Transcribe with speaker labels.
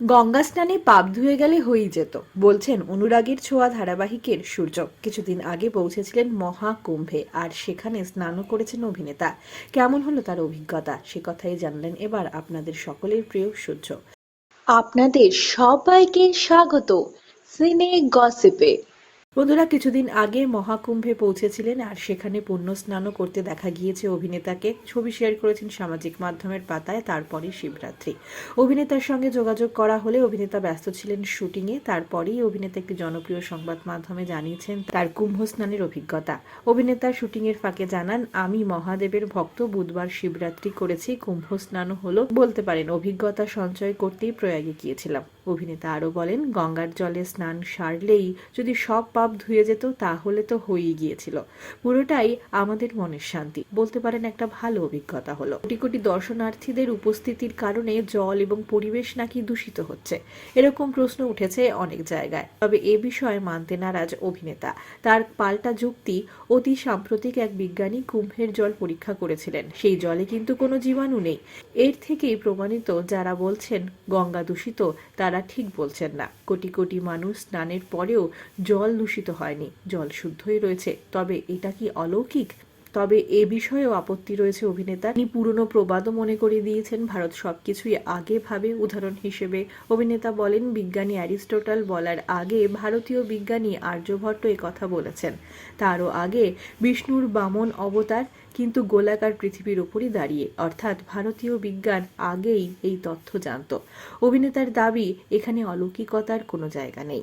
Speaker 1: গঙ্গা স্নানে পাপ ধুয়ে গেলে হয়েই যেত, বলছেন অনুরাগের ছোঁয়া ধারাবাহিকের সূর্য কিছুদিন আগে পৌঁছেছিলেন মহাকুম্ভে আর সেখানে স্নানও করেছেন অভিনেতা। কেমন হলো তার অভিজ্ঞতা? সে কথাই জানলেন এবার আপনাদের সকলের প্রিয় সূর্য
Speaker 2: আপনাদের সবাইকে স্বাগত। সিনে গসিপে।
Speaker 1: বন্ধুরা, কিছুদিন আগে মহাকুম্ভে পৌঁছেছিলেন আর সেখানে পুণ্য স্নানও করতে দেখা গিয়েছে অভিনেতাকে। ছবি শেয়ার করেছেন সামাজিক মাধ্যমের পাতায় তারপরে শিবরাত্রি। অভিনেতার সঙ্গে যোগাযোগ করা হলে অভিনেতা ব্যস্ত ছিলেন শুটিংয়ে। তারপরেই অভিনেতা একটি জনপ্রিয় সংবাদ মাধ্যমে জানিয়েছেন তার কুম্ভ স্নানের অভিজ্ঞতা। অভিনেতা শুটিংয়ের ফাঁকে জানান, আমি মহাদেবের ভক্ত, বুধবার শিবরাত্রি করেছি, কুম্ভ স্নানও হলো। বলতে পারেন, অভিজ্ঞতা সঞ্চয় করতেই প্রয়াগে গিয়েছিলাম। অভিনেতা আরও বলেন, গঙ্গার জলে স্নান সারলেই যদি সব পাপ ধুয়ে যেত, তাহলে তো হয়েই গিয়েছিল। পুরোটাই আমাদের মনের শান্তি। বলতে পারেন একটা ভালো অভিজ্ঞতা হলো। কোটি কোটি দর্শনার্থীদের উপস্থিতির কারণে জল এবং পরিবেশ নাকি দূষিত হচ্ছে। এরকম প্রশ্ন উঠেছে অনেক জায়গায়। তবে এ বিষয়ে মানতে নারাজ অভিনেতা। তার পাল্টা যুক্তি অতি সাম্প্রতিক এক বিজ্ঞানী কুম্ভের জল পরীক্ষা করেছিলেন। সেই জলে কিন্তু কোনো জীবাণু নেই। এর থেকেই প্রমাণিত যারা বলছেন গঙ্গা দূষিত, তারা ঠিক বলছেন না। কোটি কোটি মানুষ স্নানের পরেও জল দূষিত হয়নি। জল শুদ্ধই রয়েছে। তবে এটা কি অলৌকিক? তবে এ বিষয়েও আপত্তি রয়েছে অভিনেতা তিনি পুরনো প্রবাদও মনে করিয়ে দিয়েছেন, ভারত সবকিছুই আগে ভাবে উদাহরণ হিসেবে। অভিনেতা বলেন, বিজ্ঞানী অ্যারিস্টোটল বলার আগে ভারতীয় বিজ্ঞানী আর্যভট্ট এ কথা বলেছেন। তারও আগে বিষ্ণুর বামন অবতার কিন্তু গোলাকার পৃথিবীর ওপরই দাঁড়িয়ে। অর্থাৎ ভারতীয় বিজ্ঞান আগেই এই তথ্য জানত। অভিনেতার দাবি, এখানে অলৌকিকতার কোনো জায়গা নেই।